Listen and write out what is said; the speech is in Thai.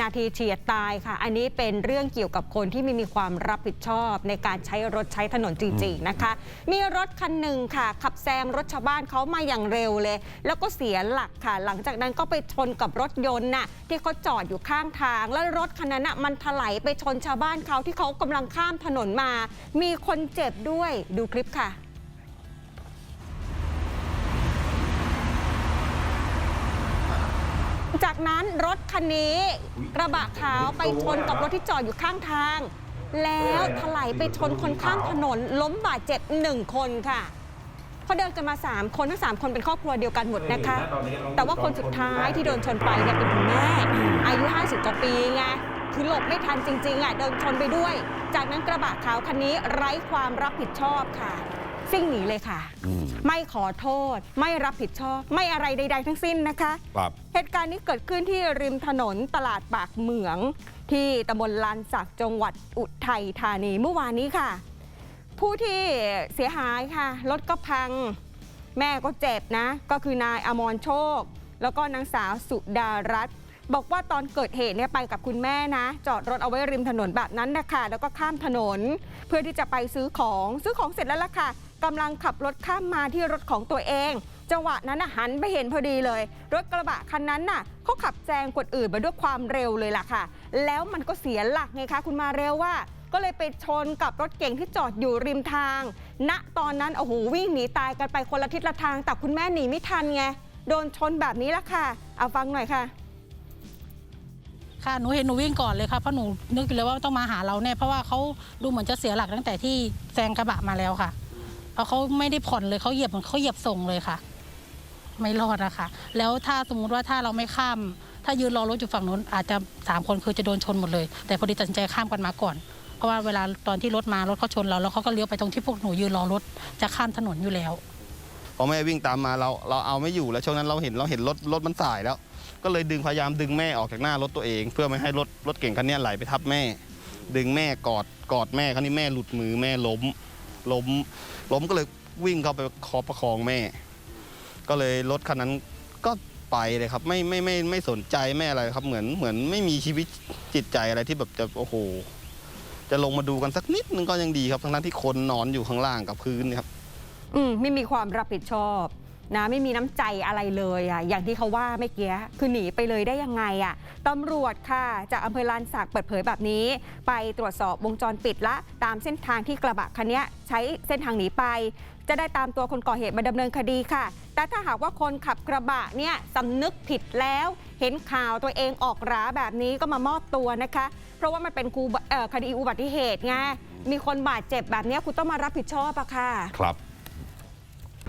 นาทีเฉียดตายค่ะ อันนี้เป็นเรื่องเกี่ยวกับคนที่ไม่มีความรับผิดชอบในการใช้รถใช้ถนนจริงๆนะคะ มีรถคันหนึ่งค่ะ ขับแซงรถชาวบ้านเขามาอย่างเร็วเลย แล้วก็เสียหลักค่ะ หลังจากนั้นก็ไปชนกับรถยนต์น่ะที่เขาจอดอยู่ข้างทาง แล้วรถคันนั้นน่ะมันถลายไปชนชาวบ้านเขาที่เขากำลังข้ามถนนมา มีคนเจ็บด้วยดูคลิปค่ะ จากนั้นรถคันนี้กระบะขาวไปชนกับรถที่จอดอยู่ข้างทาง แล้วถลายไปชนคนข้ามถนน ล้มบาดเจ็บหนึ่งคนค่ะเขาเดินกันมา 3 คนทั้ง 3 คนเป็นครอบครัวเดียวกันหมดนะคะ แต่ว่าคนสุดท้ายที่โดนชนไปเนี่ยเป็นคุณแม่ อายุ 50กว่าปีไงคือหลบไม่ทันจริงๆอะเดินชนไปด้วย จากนั้นกระบะขาวคันนี้ไร้ความรับผิดชอบค่ะ ซิ่งหนีเลยค่ะไม่ขอโทษ ไม่รับผิดชอบ ไม่อะไรใด ๆ ทั้งสิ้นนะคะ ครับ เหตุการณ์นี้เกิดขึ้นที่ริมถนนตลาดปากเหมือง ที่ตำบลลานสักจังหวัดอุทัยธานีเมื่อวานนี้ค่ะ ผู้ที่เสียหายค่ะรถก็พัง แม่ก็เจ็บนะ ก็คือนายอมรโชค แล้วก็นางสาวสุดารัตน์บอกว่าตอนเกิดเหตุเนี่ยไปกับคุณแม่นะ จอดรถเอาไว้ริมถนนแบบนั้นนะคะแล้วก็ข้ามถนน เพื่อที่จะไปซื้อของซื้อของเสร็จแล้วล่ะค่ะ กำลังขับรถข้ามมาที่รถของตัวเอง จังหวะนั้นหันไปเห็นพอดีเลย รถกระบะคันนั้นน่ะเขาขับแซงคนอื่นมาด้วยความเร็วเลยล่ะค่ะ แล้วมันก็เสียหลักไงคะ คุณมาเร็วว่า ก็เลยไปชนกับรถเก่งที่จอดอยู่ริมทาง ณตอนนั้นโอ้โหวิ่งหนีตายกันไปคนละทิศละทาง แต่คุณแม่หนีไม่ทันไงโดนชนแบบนี้ละค่ะ เอาฟังหน่อยค่ะค่ะหนูเห็นหนูวิ่งก่อนเลยค่ะเพราะหนูนึกอยู่เลยว่าต้องมาหาเราแน่เพราะว่าเขาดูเหมือนจะเสียหลักตั้งแต่ที่แซงกระบะมาแล้วค่ะ เพราะเขาไม่ได้ผ่อนเลยเขาเหยียบเหมือนเขาเหยียบส่งเลยค่ะ ไม่รอดอะค่ะแล้วถ้าสมมติว่าถ้าเราไม่ข้าม ถ้ายืนรอรถอยู่ฝั่งนู้นอาจจะสามคนคือจะโดนชนหมดเลย แต่พอดีตัดสินใจข้ามกันมาก่อน เพราะว่าเวลาตอนที่รถมารถเขาชนเราแล้วเขาก็เลี้ยวไปตรงที่พวกหนูยืนรอรถจะข้ามถนนอยู่แล้วพอแม่วิ่งตามมาเราเราเอาไม่อยู่แล้วช่วงนั้นเราเห็นเราเห็นรถรถมันสายแล้ว ก็เลยดึงพยายามดึงแม่ออกจากหน้ารถตัวเอง เพื่อไม่ให้รถรถเก่งคันเนี้ยไหลไปทับแม่ ดึงแม่กอดกอดแม่ครั้นี้แม่หลุดมือแม่ล้ม ล้มล้มก็เลยวิ่งเข้าไปคอประคองแม่ ก็เลยรถคันนั้นก็ไปเลยครับ ไม่ไม่ไม่ไม่สนใจแม่อะไรครับ เหมือนเหมือนไม่มีชีวิตจิตใจอะไรที่แบบจะโอ้โห จะลงมาดูกันสักนิดนึงก็ยังดีครับทั้งนั้นที่คนนอนอยู่ข้างล่างกับพื้นนยครับ อืมไม่มีความรับผิดชอบ นะไม่มีน้ำใจอะไรเลยอะอย่างที่เขาว่าเมื่อกี้คือหนีไปเลยได้ยังไงอะตำรวจค่ะจากอำเภอลานสักเปิดเผยแบบนี้ ไปตรวจสอบวงจรปิดละ ตามเส้นทางที่กระบะคันนี้ใช้เส้นทางหนีไป จะได้ตามตัวคนก่อเหตุมาดำเนินคดีค่ะ แต่ถ้าหากว่าคนขับกระบะเนี่ยสำนึกผิดแล้ว เห็นข่าวตัวเองออกราแบบนี้ก็มามอบตัวนะคะ เพราะว่ามันเป็นคดีอุบัติเหตุไงมีคนบาดเจ็บแบบนี้คุณต้องมารับผิดชอบอะค่ะ ครับ